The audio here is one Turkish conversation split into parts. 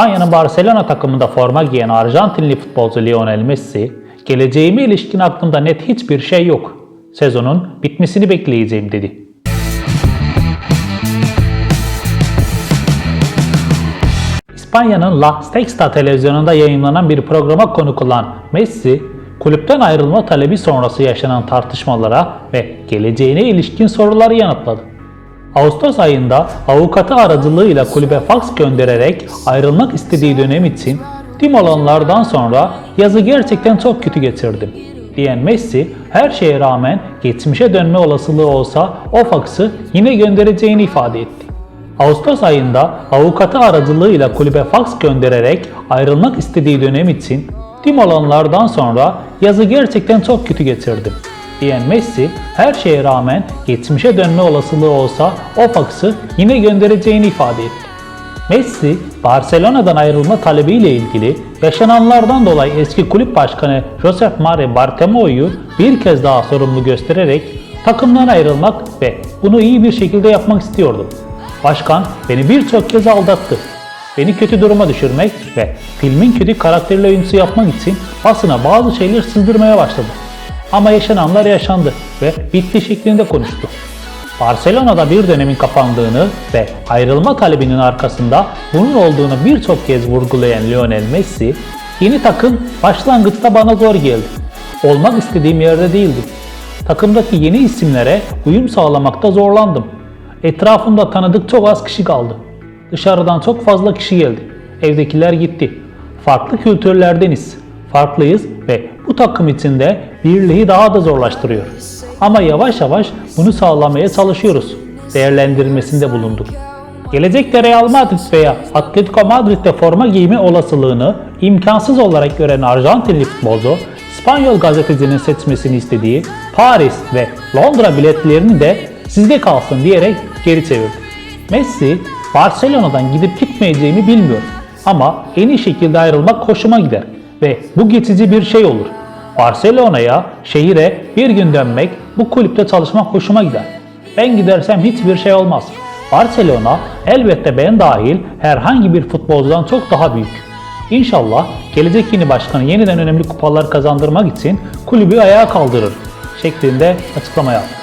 İspanya'nın Barcelona takımında forma giyen Arjantinli futbolcu Lionel Messi, geleceğime ilişkin aklımda net hiçbir şey yok. Sezonun bitmesini bekleyeceğim dedi. İspanya'nın La Sexta televizyonunda yayınlanan bir programa konuk olan Messi, kulüpten ayrılma talebi sonrası yaşanan tartışmalara ve geleceğine ilişkin soruları yanıtladı. Ağustos ayında avukatı aracılığıyla kulübe faks göndererek ayrılmak istediği dönem için tüm olanlardan sonra yazı gerçekten çok kötü geçirdim diyen Messi her şeye rağmen geçmişe dönme olasılığı olsa o faksı yine göndereceğini ifade etti. Ağustos ayında avukatı aracılığıyla kulübe faks göndererek ayrılmak istediği dönem için tüm olanlardan sonra yazı gerçekten çok kötü geçirdim diyen Messi her şeye rağmen geçmişe dönme olasılığı olsa o faksı yine göndereceğini ifade etti. Messi, Barcelona'dan ayrılma talebiyle ilgili yaşananlardan dolayı eski kulüp başkanı Josep Maria Bartomeu'yu bir kez daha sorumlu göstererek takımdan ayrılmak ve bunu iyi bir şekilde yapmak istiyordum. Başkan beni birçok kez aldattı. Beni kötü duruma düşürmek ve filmin kötü karakterli oyuncusu yapmak için basına bazı şeyler sızdırmaya başladı. Ama yaşananlar yaşandı ve bitti şeklinde konuştu. Barcelona'da bir dönemin kapandığını ve ayrılma talebinin arkasında bunun olduğunu birçok kez vurgulayan Lionel Messi, yeni takım başlangıçta bana zor geldi. Olmak istediğim yerde değildim. Takımdaki yeni isimlere uyum sağlamakta zorlandım. Etrafımda tanıdık çok az kişi kaldı. Dışarıdan çok fazla kişi geldi. Evdekiler gitti. Farklı kültürlerdeniz. Farklıyız ve bu takım içinde birliği daha da zorlaştırıyor. Ama yavaş yavaş bunu sağlamaya çalışıyoruz. Değerlendirmesinde bulunduk. Gelecekte Real Madrid veya Atletico Madrid'de forma giyme olasılığını imkansız olarak gören Arjantinli futbolcu, İspanyol gazetecinin seçmesini istediği Paris ve Londra biletlerini de sizde kalsın diyerek geri çevirdi. Messi, Barcelona'dan gidip gitmeyeceğimi bilmiyor ama en iyi şekilde ayrılmak hoşuma gider ve bu geçici bir şey olur. Barcelona'ya, şehire bir gün dönmek, bu kulüpte çalışmak hoşuma gider. Ben gidersem hiçbir şey olmaz. Barcelona elbette ben dahil herhangi bir futbolcudan çok daha büyük. İnşallah gelecek yeni başkanı yeniden önemli kupalar kazandırmak için kulübü ayağa kaldırır şeklinde açıklama yaptı.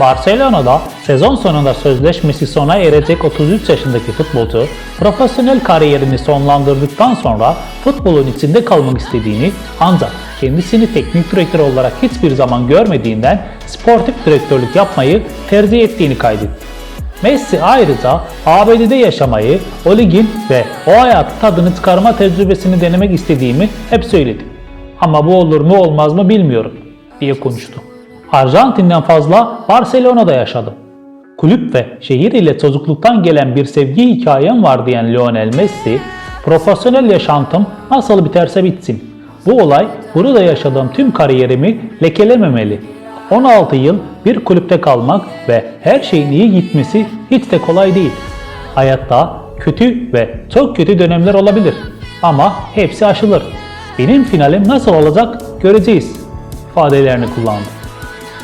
Barcelona'da sezon sonunda sözleşmesi sona erecek 33 yaşındaki futbolcu, profesyonel kariyerini sonlandırdıktan sonra futbolun içinde kalmak istediğini ancak kendisini teknik direktör olarak hiçbir zaman görmediğinden sportif direktörlük yapmayı tercih ettiğini kaydetti. Messi ayrıca ABD'de yaşamayı, o ligin ve o hayatın tadını çıkarma tecrübesini denemek istediğimi hep söyledi. Ama bu olur mu olmaz mı bilmiyorum diye konuştu. Arjantin'den fazla Barcelona'da yaşadım. Kulüp ve şehir ile çocukluktan gelen bir sevgi hikayem var diyen Lionel Messi, profesyonel yaşantım nasıl biterse bitsin. Bu olay burada yaşadığım tüm kariyerimi lekelememeli. 16 yıl bir kulüpte kalmak ve her şeyin iyi gitmesi hiç de kolay değil. Hayatta kötü ve çok kötü dönemler olabilir ama hepsi aşılır. Benim finalim nasıl olacak göreceğiz ifadelerini kullandı.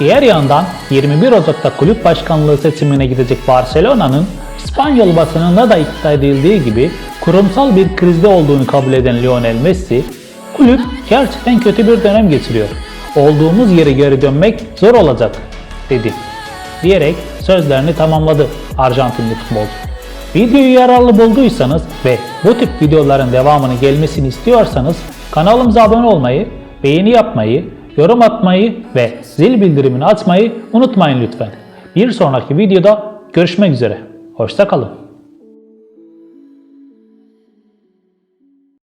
Diğer yandan 21 Ocak'ta kulüp başkanlığı seçimine gidecek Barcelona'nın İspanyol basınında da iddia edildiği gibi kurumsal bir krizde olduğunu kabul eden Lionel Messi, kulüp gerçekten kötü bir dönem geçiriyor. Olduğumuz yere geri dönmek zor olacak dedi. Diyerek sözlerini tamamladı Arjantinli futbolcu. Videoyu yararlı bulduysanız ve bu tip videoların devamını gelmesini istiyorsanız kanalımıza abone olmayı, beğeni yapmayı, yorum atmayı ve zil bildirimini açmayı unutmayın lütfen. Bir sonraki videoda görüşmek üzere. Hoşçakalın.